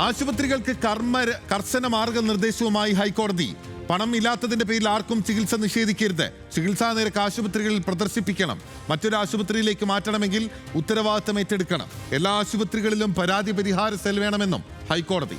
ആശുപത്രികൾക്ക് കർമ്മ കർശന മാർഗനിർദ്ദേശവുമായി ഹൈക്കോടതി. പണം ഇല്ലാത്തതിന്റെ പേരിൽ ആർക്കും ചികിത്സ നിഷേധിക്കരുത്. ചികിത്സാ നിരക്ക് ആശുപത്രികളിൽ പ്രദർശിപ്പിക്കണം. മറ്റൊരു ആശുപത്രിയിലേക്ക് മാറ്റണമെങ്കിൽ ഉത്തരവാദിത്തം ഏറ്റെടുക്കണം. എല്ലാ ആശുപത്രികളിലും പരാതി പരിഹാര സെൽ വേണമെന്നും ഹൈക്കോടതി.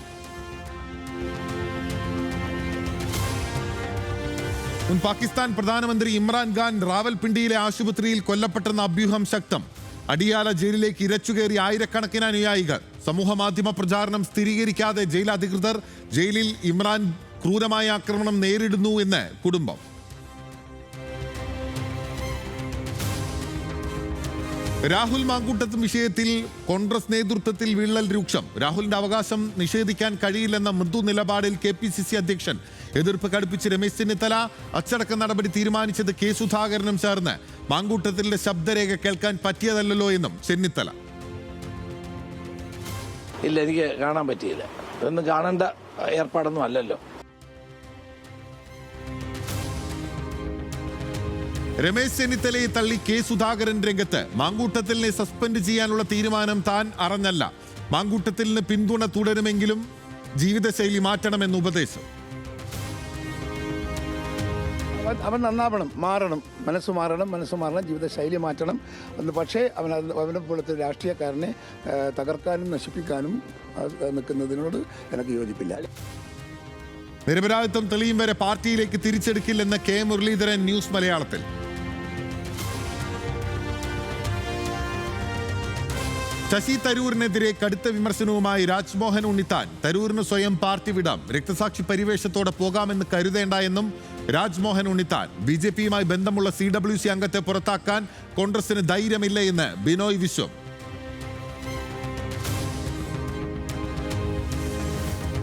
മുൻ പാകിസ്ഥാൻ പ്രധാനമന്ത്രി ഇമ്രാൻഖാൻ റാവൽപിണ്ടിയിലെ ആശുപത്രിയിൽ കൊല്ലപ്പെട്ടെന്ന അഭ്യൂഹം ശക്തം. അടിയാല ജയിലിലേക്ക് ഇരച്ചുകയറി ആയിരക്കണക്കിന് അനുയായികൾ. സമൂഹ മാധ്യമ പ്രചാരണം സ്ഥിരീകരിക്കാതെ ജയിൽ അധികൃതർ ജയിലിൽ ഇമ്രാൻ ക്രൂരമായ ആക്രമണം നേരിടുന്നു എന്ന് കുടുംബം. രാഹുൽ മാങ്കൂട്ടത്ത് വിഷയത്തിൽ കോൺഗ്രസ് നേതൃത്വത്തിൽ വിള്ളൽ രൂക്ഷം. രാഹുലിന്റെ അവകാശം നിഷേധിക്കാൻ കഴിയില്ലെന്ന മൃദു നിലപാടിൽ കെ പി സി സി അധ്യക്ഷൻ. എതിർപ്പ് കടുപ്പിച്ച് രമേശ് ചെന്നിത്തല അച്ചടക്ക നടപടി തീരുമാനിച്ചത് കെ സുധാകരനും ചേർന്ന്. മാങ്കൂട്ടത്തിന്റെ ശബ്ദരേഖ കേൾക്കാൻ പറ്റിയതല്ലല്ലോ എന്നും ചെന്നിത്തല. ഇല്ല എനിക്ക് കാണാൻ പറ്റിയില്ല. ഇതൊന്നും കാണേണ്ട ഏർപ്പാടൊന്നും അല്ലല്ലോ. രമേശ് ചെന്നിത്തലയെ തള്ളി കെ സുധാകരൻ രംഗത്ത് മാങ്കൂട്ടത്തിലിനെ സസ്പെൻഡ് ചെയ്യാനുള്ള തീരുമാനം താൻ അറിഞ്ഞല്ല. മാങ്കൂട്ടത്തിലിന് പിന്തുണ തുടരുമെങ്കിലും ജീവിതശൈലി മാറ്റണമെന്ന് ഉപദേശം. അവൻ നന്നാവണം മാറണം മനസ്സ് മാറണം മനസ്സ് മാറണം ജീവിതശൈലി മാറ്റണം. എന്ന് പക്ഷേ അവൻ അവനെ പോലത്തെ രാഷ്ട്രീയക്കാരനെ തകർക്കാനും നശിപ്പിക്കാനും നിൽക്കുന്നതിനോട് എനിക്ക് യോജിപ്പില്ല. നിരപരാധിത്വം തെളിയും വരെ പാർട്ടിയിലേക്ക് തിരിച്ചെടുക്കില്ലെന്ന് കെ മുരളീധരൻ ന്യൂസ് മലയാളത്തിൽ. ശശി തരൂരിനെതിരെ കടുത്ത വിമർശനവുമായി രാജ്മോഹൻ ഉണ്ണിത്താൻ. തരൂരിന് സ്വയം പാർട്ടി വിടാം. രക്തസാക്ഷി പരിവേഷത്തോടെ പോകാമെന്ന് കരുതേണ്ട എന്നും രാജ്മോഹൻ ഉണ്ണിത്താൻ. ബി ജെ പിയുമായി ബന്ധമുള്ള സി ഡബ്ല്യു സി അംഗത്തെ പുറത്താക്കാൻ കോൺഗ്രസിന് ധൈര്യമില്ല എന്ന് Binoy Viswam.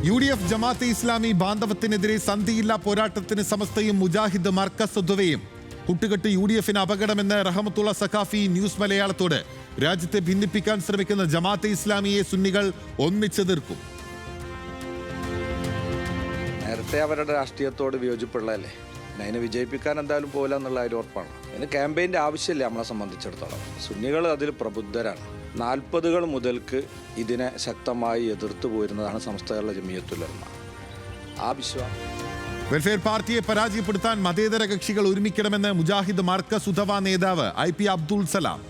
U D F Jamaat e Islami ബാന്ധവത്തിനെതിരെ സന്ധിയില്ലാ പോരാട്ടത്തിന് സമസ്തയും മുജാഹിദ് മർക്കസ് ഉദ്വയും. കുട്ടുകെട്ട് യു ഡി എഫിന് അപകടമെന്ന് റഹമത്തുള്ള സഖാഫി ന്യൂസ് മലയാളത്തോട്. രാജ്യത്തെ ഭിന്നിപ്പിക്കാൻ ശ്രമിക്കുന്ന ജമാഅത്തെ ഇസ്ലാമിയെ സുന്നികൾ ഒന്നിച്ചെതിർക്കും. നേരത്തെ അവരുടെ രാഷ്ട്രീയത്തോട് വിയോജിപ്പുള്ളതല്ലേ? അതിനെ വിജയിപ്പിക്കാൻ എന്തായാലും പോകില്ല എന്നുള്ള ഒരു ഉറപ്പാണ്. അതിന് ക്യാമ്പയിന്റെ ആവശ്യമില്ല നമ്മളെ സംബന്ധിച്ചിടത്തോളം. സുന്നികൾ അതിൽ പ്രബുദ്ധരാണ്. നാൽപ്പതുകൾ മുതൽക്ക് ഇതിനെ ശക്തമായി എതിർത്തു പോരുന്നതാണ് സംസ്ഥാനങ്ങളിലെ ജമിയത്തുലർമ്മ ആ വിശ്വാസം വെൽഫെയർ പാർട്ടിയെ പരാജയപ്പെടുത്താൻ മതേതര കക്ഷികൾ ഒരുമിക്കണമെന്ന് മുജാഹിദ് മാർക്കസ് ഉധവ നേതാവ് ഐ പി അബ്ദുൾ സലാം.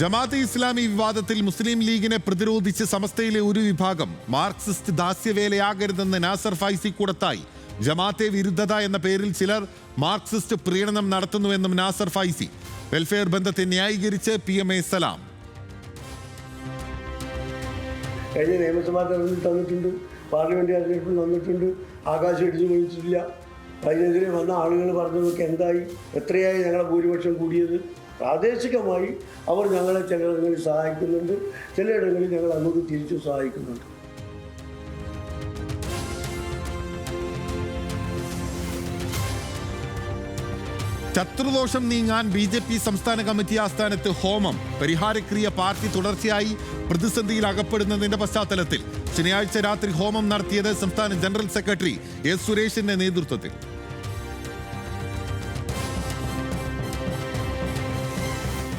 ജമാഅത്തെ ഇസ്ലാമി വിവാദത്തിൽ മുസ്ലിം ലീഗിനെ പ്രതിരോധിച്ച് സമസ്തയിലെ ഒരു വിഭാഗം മാർക്സിസ്റ്റ് ദാസ്യവേലയാകരുതെന്ന് നാസർ ഫൈസി കൂടത്തായി. ജമാഅത്തെ വിരുദ്ധത എന്ന പേരിൽ ചിലർ മാർക്സിസ്റ്റ് പ്രീണനം നടത്തുന്നുവെന്നും നാസർ ഫൈസി. വെൽഫെയർ ബന്ധത്തെ ന്യായീകരിച്ച് പി എം എ സലാം. കഴിഞ്ഞ നിയമസഭാ തെരഞ്ഞെടുപ്പിൽ തന്നിട്ടുണ്ട്. പാർലമെന്റ് തെരഞ്ഞെടുപ്പിൽ തന്നിട്ടുണ്ട് ആകാശം ഇടിച്ചു പൊളിച്ചിട്ടില്ല. അതിനെതിരെ വന്ന ആളുകൾ പറഞ്ഞതൊക്കെ എന്തായി? എത്രയായി ഞങ്ങളുടെ ഭൂരിപക്ഷം കൂടിയത്? പ്രാദേശികമായി അവർ ഞങ്ങളെ ചിലയിടങ്ങളിൽ സഹായിക്കുന്നുണ്ട് ചിലയിടങ്ങളിൽ ഞങ്ങൾ അങ്ങോട്ട് തിരിച്ചു സഹായിക്കുന്നുണ്ട്. ശത്രുദോഷം നീങ്ങാൻ ബി ജെ പി സംസ്ഥാന കമ്മിറ്റി ആസ്ഥാനത്ത് ഹോമം. പരിഹാരക്രിയ പാർട്ടി തുടർച്ചയായി പ്രതിസന്ധിയിൽ അകപ്പെടുന്നതിന്റെ പശ്ചാത്തലത്തിൽ ശനിയാഴ്ച രാത്രി ഹോമം നടത്തിയത് സംസ്ഥാന ജനറൽ സെക്രട്ടറി എസ് സുരേഷിന്റെ നേതൃത്വത്തിൽ.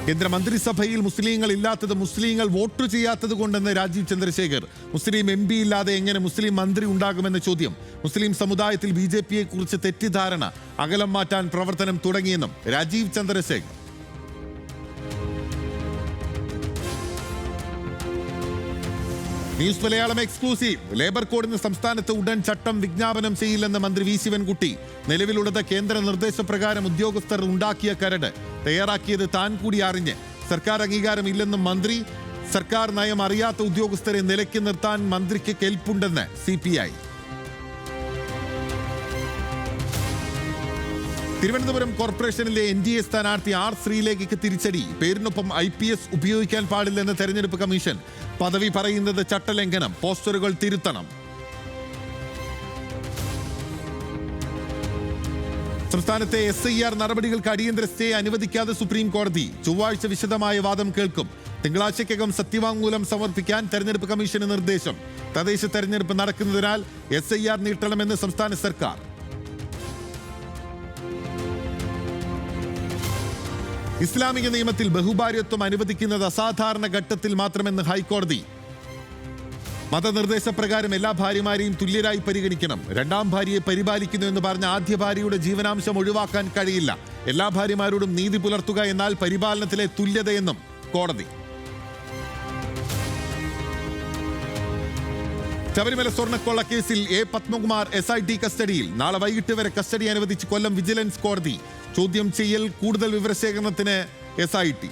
കേന്ദ്ര മന്ത്രിസഭയിൽ മുസ്ലിങ്ങൾ ഇല്ലാത്തത് മുസ്ലിങ്ങൾ വോട്ട് ചെയ്യാത്തത് കൊണ്ടെന്ന് രാജീവ് ചന്ദ്രശേഖർ. മുസ്ലിം എം പി ഇല്ലാതെ എങ്ങനെ മുസ്ലിം മന്ത്രി ഉണ്ടാകുമെന്ന ചോദ്യം. മുസ്ലിം സമുദായത്തിൽ ബി ജെ പിയെ കുറിച്ച് തെറ്റിദ്ധാരണ അകലം മാറ്റാൻ പ്രവർത്തനം തുടങ്ങിയെന്നും Rajeev Chandrasekhar. News Malayalam exclusive. Labour കോഡിന് സംസ്ഥാനത്ത് ഉടൻ ചട്ടം വിജ്ഞാപനം ചെയ്യില്ലെന്ന് മന്ത്രി വി ശിവൻകുട്ടി. നിലവിലുള്ളത് കേന്ദ്ര നിർദ്ദേശപ്രകാരം ഉദ്യോഗസ്ഥർ ഉണ്ടാക്കിയ കരട്. തയ്യാറാക്കിയത് താൻ കൂടി അറിഞ്ഞ്. സർക്കാർ അംഗീകാരമില്ലെന്നും മന്ത്രി സർക്കാർ നയം അറിയാത്ത ഉദ്യോഗസ്ഥരെ നിലയ്ക്ക് നിർത്താൻ മന്ത്രിക്ക് കെൽപ്പുണ്ടെന്ന് സി പി ഐ. തിരുവനന്തപുരം കോർപ്പറേഷനിലെ എൻ ഡി എ സ്ഥാനാർത്ഥി ആർ ശ്രീലേഖയ്ക്ക് തിരിച്ചടി. പേരിനൊപ്പം ഐ പി എസ് ഉപയോഗിക്കാൻ പാടില്ലെന്ന് തെരഞ്ഞെടുപ്പ് കമ്മീഷൻ. പദവി പറയുന്നത് ചട്ടലംഘനം. പോസ്റ്ററുകൾ തിരുത്തണം. സംസ്ഥാനത്തെ എസ് ഐ ആർ നടപടികൾക്ക് അടിയന്തര സ്റ്റേ അനുവദിക്കാതെ സുപ്രീം കോടതി ചൊവ്വാഴ്ച വിശദമായ വാദം കേൾക്കും. തിങ്കളാഴ്ചയ്ക്കകം സത്യവാങ്മൂലം സമർപ്പിക്കാൻ തെരഞ്ഞെടുപ്പ് കമ്മീഷന് നിർദ്ദേശം. തദ്ദേശ തെരഞ്ഞെടുപ്പ് നടക്കുന്നതിനാൽ എസ് ഐ ആർ നീട്ടണമെന്ന് സംസ്ഥാന സർക്കാർ. ഇസ്ലാമിക നിയമത്തിൽ ബഹുഭാര്യത്വം അനുവദിക്കുന്നത് അസാധാരണ ഘട്ടത്തിൽ മാത്രമെന്ന് ഹൈക്കോടതി. മതനിർദ്ദേശപ്രകാരം എല്ലാ ഭാര്യമാരെയും തുല്യരായി പരിഗണിക്കണം. രണ്ടാം ഭാര്യയെ പരിപാലിക്കുന്നു എന്ന് പറഞ്ഞ ആദ്യ ഭാര്യയുടെ ജീവനാംശം ഒഴിവാക്കാൻ കഴിയില്ല. എല്ലാ ഭാര്യമാരോടും നീതി പുലർത്തുക എന്നാൽ പരിപാലനത്തിലെ തുല്യതയെന്നും കോടതി. ശബരിമല സ്വർണക്കൊള്ള കേസിൽ A Padmakumar S I T കസ്റ്റഡിയിൽ. നാളെ വൈകിട്ട് വരെ കസ്റ്റഡി അനുവദിച്ച് കൊല്ലം വിജിലൻസ് കോടതി. ചോദ്യം ചെയ്യൽ കൂടുതൽ വിവരശേഖരണത്തിന് എസ് ഐ ടി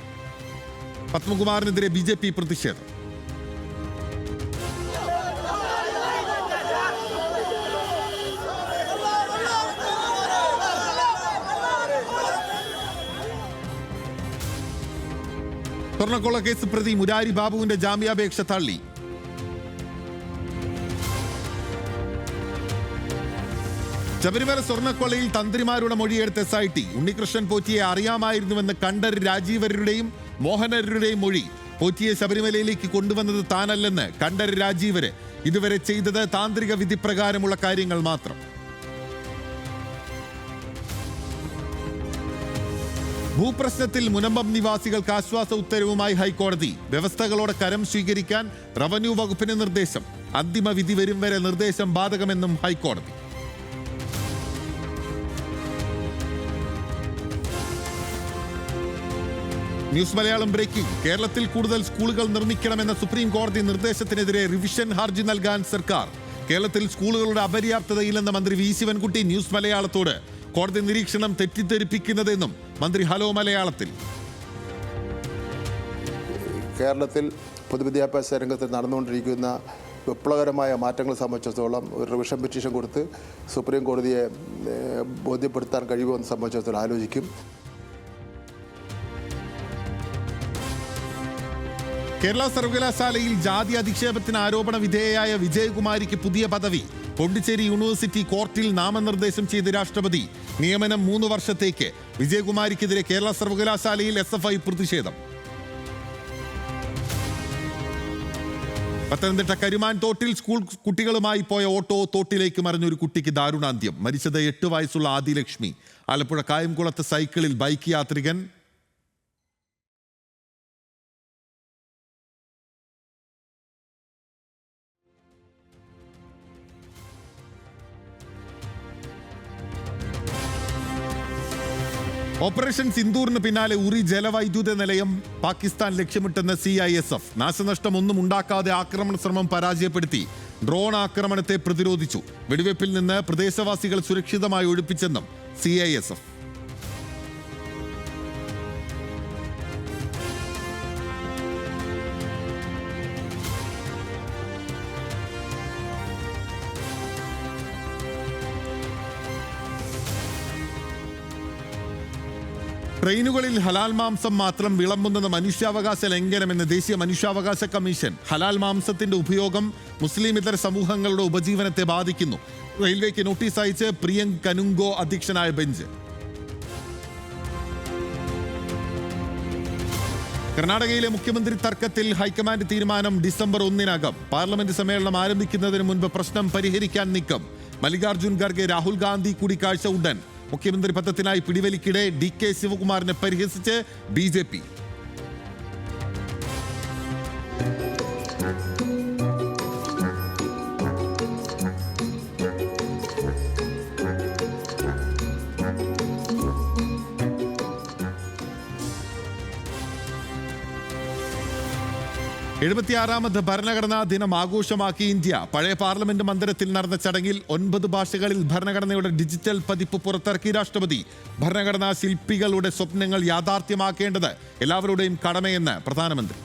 പത്മകുമാറിനെതിരെ ബി ജെ പി പ്രതിഷേധം. സ്വർണക്കൊള്ള കേസ് പ്രതി മുരാരി ബാബുവിന്റെ ജാമ്യാപേക്ഷ തള്ളി. ശബരിമല സ്വർണക്കൊള്ളയിൽ തന്ത്രിമാരുടെ മൊഴിയെടുത്ത എസ് ഐ ടി ഉണ്ണികൃഷ്ണൻ പോറ്റിയെ അറിയാമായിരുന്നുവെന്ന് കണ്ടർ രാജീവരുടെയും മോഹനരുടെയും മൊഴി. പോറ്റിയെ ശബരിമലയിലേക്ക് കൊണ്ടുവന്നത് താനല്ലെന്ന് കണ്ടർ രാജീവര്. ഇതുവരെ ചെയ്തത് താന്ത്രിക വിധിപ്രകാരമുള്ള കാര്യങ്ങൾ മാത്രം. ഭൂപ്രശ്നത്തിൽ മുനമ്പം നിവാസികൾക്ക് ആശ്വാസ ഉത്തരവുമായി ഹൈക്കോടതി. വ്യവസ്ഥകളോടെ കരം സ്വീകരിക്കാൻ റവന്യൂ വകുപ്പിന് നിർദ്ദേശം. അന്തിമ വിധി വരും വരെ നിർദ്ദേശം ബാധകമെന്നും ഹൈക്കോടതി. News Malayalam breaking. കേരളത്തിൽ കൂടുതൽ സ്കൂളുകൾ നിർമ്മിക്കണമെന്ന സുപ്രീം കോടതി നിർദ്ദേശത്തിനെതിരെ റിവിഷൻ ഹർജി നൽകാൻ സർക്കാർ. കേരളത്തിൽ സ്കൂളുകളുടെ അപര്യാപ്തതയില്ലെന്ന മന്ത്രി വി. ശിവൻകുട്ടി ന്യൂസ് മലയാളത്തോട്. കോടതി നിരീക്ഷണം തെറ്റിദ്ധരിപ്പിക്കുന്നതെന്നും മന്ത്രി ഹലോ മലയാളത്തിൽ. കേരളത്തിൽ പൊതുവിദ്യാഭ്യാസ രംഗത്ത് നടന്നുകൊണ്ടിരിക്കുന്ന വിപ്ലവകരമായ മാറ്റങ്ങൾ സംബന്ധിച്ചിടത്തോളം ഒരു റിവിഷൻ പെറ്റീഷൻ കൊടുത്ത് സുപ്രീം കോടതിയെ ബോധ്യപ്പെടുത്താൻ കഴിയുമെന്ന് സംബന്ധിച്ചിടത്തോളം ആലോചിക്കും. കേരള സർവകലാശാലയിൽ ജാതി അധിക്ഷേപത്തിന് ആരോപണ വിധേയയായ വിജയകുമാരിക്ക് പുതിയ പദവി. പോണ്ടിച്ചേരി യൂണിവേഴ്സിറ്റി കോർട്ടിൽ നാമനിർദ്ദേശം ചെയ്ത് രാഷ്ട്രപതി. നിയമനം മൂന്ന് വർഷത്തേക്ക്. വിജയകുമാരിക്കെതിരെ കേരള സർവകലാശാലയിൽ എസ് എഫ് ഐ പ്രതിഷേധം. പത്തനംതിട്ട കരുമാൻ തോട്ടിൽ സ്കൂൾ കുട്ടികളുമായി പോയ ഓട്ടോ തോട്ടിലേക്ക് മറിഞ്ഞൊരു കുട്ടിക്ക് ദാരുണാന്ത്യം. മരിച്ചത് എട്ട് വയസ്സുള്ള ആദിലക്ഷ്മി. ആലപ്പുഴ കായംകുളത്ത് സൈക്കിളിൽ ബൈക്ക് യാത്രികൻ ഓപ്പറേഷൻ സിന്ദൂറിന് പിന്നാലെ ഉറി ജലവൈദ്യുത നിലയം. പാകിസ്ഥാൻ ലക്ഷ്യമിട്ടെന്ന് സി ഐ എസ് എഫ് നാശനഷ്ടം ഒന്നും ഉണ്ടാക്കാതെ ആക്രമണ ശ്രമം പരാജയപ്പെടുത്തി. ഡ്രോൺ ആക്രമണത്തെ പ്രതിരോധിച്ചു. വെടിവെപ്പിൽ നിന്ന് പ്രദേശവാസികൾ സുരക്ഷിതമായി ഒഴിപ്പിച്ചെന്നും സി ഐ എസ് എഫ് ട്രെയിനുകളിൽ ഹലാൽ മാംസം മാത്രം വിളമ്പുന്നത് മനുഷ്യാവകാശ ലംഘനമെന്ന് ദേശീയ മനുഷ്യാവകാശ കമ്മീഷൻ. ഹലാൽ മാംസത്തിന്റെ ഉപയോഗം മുസ്ലിം ഇതര സമൂഹങ്ങളുടെ ഉപജീവനത്തെ ബാധിക്കുന്നു. റെയിൽവേക്ക് നോട്ടീസ് അയച്ച് പ്രിയങ്ക് കനുങ്കോ അധ്യക്ഷനായ ബെഞ്ച്. കർണാടകയിലെ മുഖ്യമന്ത്രി തർക്കത്തിൽ ഹൈക്കമാൻഡ് തീരുമാനം ഡിസംബർ ഒന്നിനകം. പാർലമെന്റ് സമ്മേളനം ആരംഭിക്കുന്നതിന് മുൻപ് പ്രശ്നം പരിഹരിക്കാൻ നീക്കം. മല്ലികാർജുൻ ഖർഗെ രാഹുൽ ഗാന്ധി കൂടിക്കാഴ്ച ഉടൻ. മുഖ്യമന്ത്രി പദത്തിനായി പിടിവലിക്കിടെ ഡി കെ ശിവകുമാറിനെ പരിഹസിച്ച് ബി എഴുപത്തിയാറാമത് ഭരണഘടനാ ദിനം ആഘോഷമാക്കി ഇന്ത്യ. പഴയ പാർലമെന്റ് മന്ദിരത്തിൽ നടന്ന ചടങ്ങിൽ ഒൻപത് ഭാഷകളിൽ ഭരണഘടനയുടെ ഡിജിറ്റൽ പതിപ്പ് പുറത്തിറക്കി രാഷ്ട്രപതി. ഭരണഘടനാ ശില്പികളുടെ സ്വപ്നങ്ങൾ യാഥാർത്ഥ്യമാക്കേണ്ടത് എല്ലാവരുടെയും കടമയെന്ന് പ്രധാനമന്ത്രി.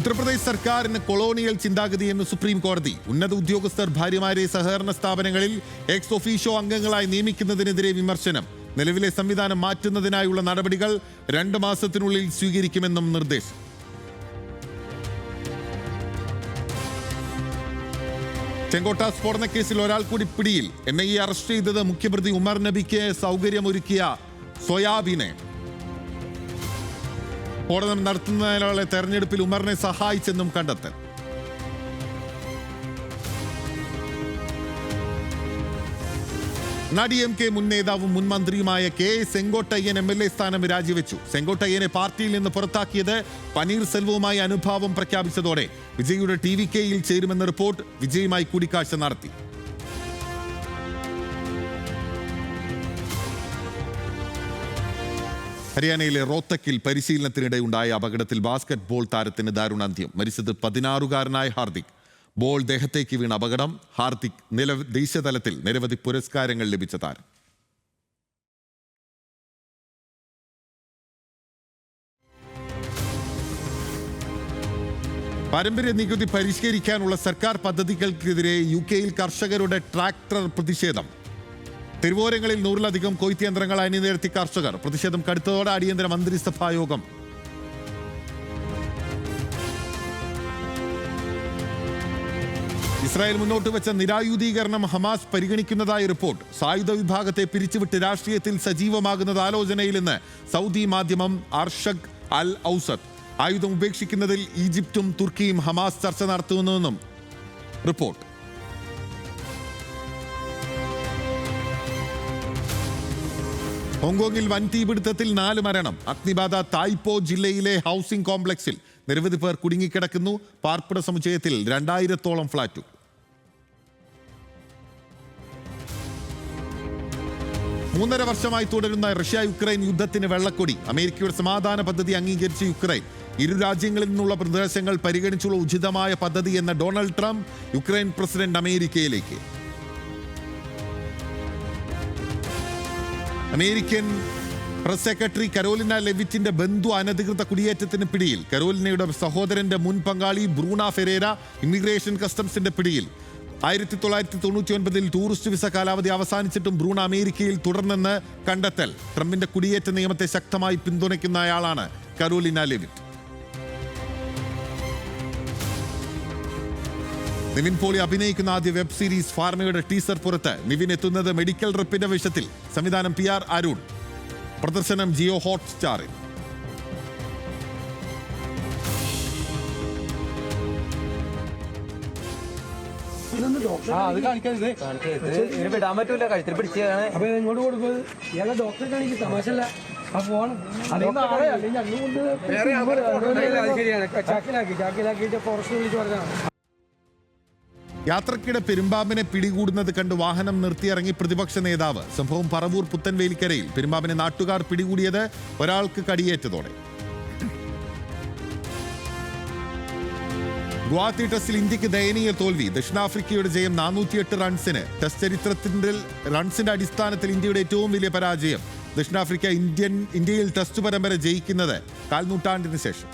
ഉത്തർപ്രദേശ് സർക്കാരിന് കൊളോണിയൽ ചിന്താഗതിയെന്ന് സുപ്രീം കോടതി. ഉന്നത ഉദ്യോഗസ്ഥർ ഭാര്യമാരെ സഹകരണ സ്ഥാപനങ്ങളിൽ എക്സ് ഒഫീഷ്യോ അംഗങ്ങളായി നിയമിക്കുന്നതിനെതിരെ വിമർശനം. നിലവിലെ സംവിധാനം മാറ്റുന്നതിനായുള്ള നടപടികൾ രണ്ട് മാസത്തിനുള്ളിൽ സ്വീകരിക്കുമെന്നും നിർദ്ദേശം. ചെങ്കോട്ട സ്ഫോടന കേസിൽ ഒരാൾ കൂടി പിടിയിൽ. എൻ ഐ എ അറസ്റ്റ് ചെയ്തത് മുഖ്യപ്രതി ഉമർ നബിക്ക് സൗകര്യമൊരുക്കിയ സോയാബിനെ. സ്ഫോടനം നടത്തുന്നതിനുള്ള തെരഞ്ഞെടുപ്പിൽ ഉമറിനെ സഹായിച്ചെന്നും കണ്ടെത്തൽ. നടി എം കെ മുൻ നേതാവും മുൻ മന്ത്രിയുമായ K Sengottaiyan M L A സ്ഥാനം രാജിവെച്ചു. സെങ്കോട്ടയ്യനെ പാർട്ടിയിൽ നിന്ന് പുറത്താക്കിയത് പനീർ സെൽവവുമായി അനുഭാവം പ്രഖ്യാപിച്ചതോടെ വിജയുടെ ടി വി കെയിൽ ചേരുമെന്ന റിപ്പോർട്ട് വിജയുമായി കൂടിക്കാഴ്ച നടത്തി. ഹരിയാനയിലെ റോത്തക്കിൽ പരിശീലനത്തിനിടെ ഉണ്ടായ അപകടത്തിൽ ബാസ്കറ്റ്ബോൾ താരത്തിന് ദാരുണാന്ത്യം. മരിച്ചത് പതിനാറുകാരനായ ഹാർദിക്. ബോൾ ദേഹത്തേക്ക് വീണ അപകടം ഹാർദിക് നില ദേശീയതലത്തിൽ നിരവധി പുരസ്കാരങ്ങൾ ലഭിച്ച താരം. പാരമ്പര്യ നികുതി പരിഷ്കരിക്കാനുള്ള സർക്കാർ പദ്ധതികൾക്കെതിരെ യു കെയിൽ കർഷകരുടെ ട്രാക്ടർ പ്രതിഷേധം. തിരുവോരങ്ങളിൽ നൂറിലധികം കൊയ്ത്ത് യന്ത്രങ്ങൾ അണിനിരത്തി കർഷകർ. പ്രതിഷേധം കടുത്തതോടെ അടിയന്തര മന്ത്രിസഭാ യോഗം ഇസ്രായേൽ മുന്നോട്ട് വെച്ച നിരായുധീകരണം ഹമാസ് പരിഗണിക്കുന്നതായി റിപ്പോർട്ട്. സായുധ വിഭാഗത്തെ പിരിച്ചുവിട്ട് രാഷ്ട്രീയത്തിൽ സജീവമാകുന്നത് ആലോചനയിലെന്ന് സൗദി മാധ്യമം അർഷക് അൽ ഔസത്ത് ആയുധം ഉപേക്ഷിക്കുന്നതിൽ ഈജിപ്തും തുർക്കിയും ഹമാസ് ചർച്ച നടത്തുന്നുവെന്നും റിപ്പോർട്ട്. ഹോങ്കോങ്ങിൽ വൻ തീപിടുത്തത്തിൽ നാല് മരണം. അഗ്നിബാധ തായ്പോ ജില്ലയിലെ ഹൗസിംഗ് കോംപ്ലക്സിൽ നിരവധി പേർ കുടുങ്ങിക്കിടക്കുന്നു. പാർപ്പിട സമുച്ചയത്തിൽ രണ്ടായിരത്തോളം ഫ്ളാറ്റുകൾ മൂന്നര വർഷമായി തുടരുന്ന റഷ്യ യുക്രൈൻ യുദ്ധത്തിന് വെള്ളക്കൊടി. അമേരിക്കയുടെ സമാധാന പദ്ധതി അംഗീകരിച്ച യുക്രൈൻ. ഇരു രാജ്യങ്ങളിൽ നിന്നുള്ള പ്രദേശങ്ങൾ പരിഗണിച്ചുള്ള ഉചിതമായ പദ്ധതി എന്ന ഡൊണാൾഡ് ട്രംപ് യുക്രൈൻ പ്രസിഡന്റ് അമേരിക്കയിലേക്ക്. അമേരിക്കൻ പ്രസ് സെക്രട്ടറി കരോലിന ലെവിറ്റിന്റെ ബന്ധു അനധികൃത കുടിയേറ്റത്തിന് പിടിയിൽ. കരോലിനയുടെ സഹോദരന്റെ മുൻ പങ്കാളി ബ്രൂണ ഫെരേര ഇമിഗ്രേഷൻ കസ്റ്റംസിന്റെ പിടിയിൽ. ആയിരത്തി തൊള്ളായിരത്തി തൊണ്ണൂറ്റി ഒൻപതിൽ ടൂറിസ്റ്റ് വിസ കാലാവധി അവസാനിച്ചിട്ടും ബ്രൂൺ അമേരിക്കയിൽ തുടർന്നെന്ന് കണ്ടെത്തൽ. ട്രംപിന്റെ കുടിയേറ്റ നിയമത്തെ ശക്തമായി പിന്തുണയ്ക്കുന്ന അയാളാണ് കരോലിന ലെവിറ്റ് നിവിൻ പോളി അഭിനയിക്കുന്ന ആദ്യ വെബ് സീരീസ് ഫാർമയുടെ ടീസർ പുറത്ത് നിവിൻ എത്തുന്നത് മെഡിക്കൽ റിപ്പിന്റെ വിഷയത്തിൽ സംവിധാനം പി ആർ അരുൺ. പ്രദർശനം ജിയോ ഹോട്ട്സ്റ്റാറിൽ. ആ അത് കാണിക്കരുത് ഇതിന് വിടാൻ പറ്റൂല കഴുത്തിൽ പിടിച്ചാണ് അപ്പൊ ഇങ്ങോട്ട് കൊടുക്കുന്നത് ഇയാളെ ഡോക്ടറെ കാണിക്കും തമാശല്ല ആ ഫോൺ ചാക്കിലാക്കി ചാക്കിലാക്കിയിട്ട് ഫോറസ്റ്റ് വിളിച്ച് പറഞ്ഞാണ് യാത്രക്കിടെ പെരുമ്പാമ്പിനെ പിടികൂടുന്നത് കണ്ട് വാഹനം നിർത്തിയിറങ്ങി പ്രതിപക്ഷ നേതാവ്. സംഭവം പറവൂർ പുത്തൻവേലിക്കരയിൽ. പെരുമ്പാമ്പിനെ നാട്ടുകാർ പിടികൂടിയത് ഒരാൾക്ക് കടിയേറ്റതോടെ. ഗുവാഹത്തി ടെസ്റ്റിൽ ഇന്ത്യയ്ക്ക് ദയനീയ തോൽവി. ദക്ഷിണാഫ്രിക്കയുടെ ജയം നാനൂറ്റിയെട്ട് റൺസിന്. ടെസ്റ്റ് ചരിത്രത്തിന്റെ റൺസിന്റെ അടിസ്ഥാനത്തിൽ ഇന്ത്യയുടെ ഏറ്റവും വലിയ പരാജയം. ദക്ഷിണാഫ്രിക്ക ഇന്ത്യൻ ഇന്ത്യയിൽ ടെസ്റ്റ് പരമ്പര ജയിക്കുന്നത് കാൽനൂറ്റാണ്ടിന് ശേഷം.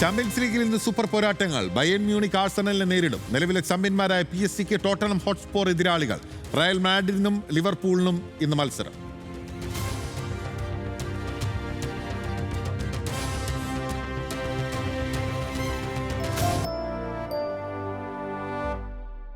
ചാമ്പ്യൻസ് ലീഗിൽ ഇന്ന് സൂപ്പർ പോരാട്ടങ്ങൾ. ബയൻ മ്യൂണിക് ആഴ്സണലിനെ നേരിടും. നിലവിലെ ചാമ്പ്യന്മാരായ പി എസ് സിക്ക് ടോട്ടനം ഹോട്ട്സ്പോർ എതിരാളികൾ. റയൽ മാഡ്രിഡിനും ലിവർപൂളിനും ഇന്ന് മത്സരം.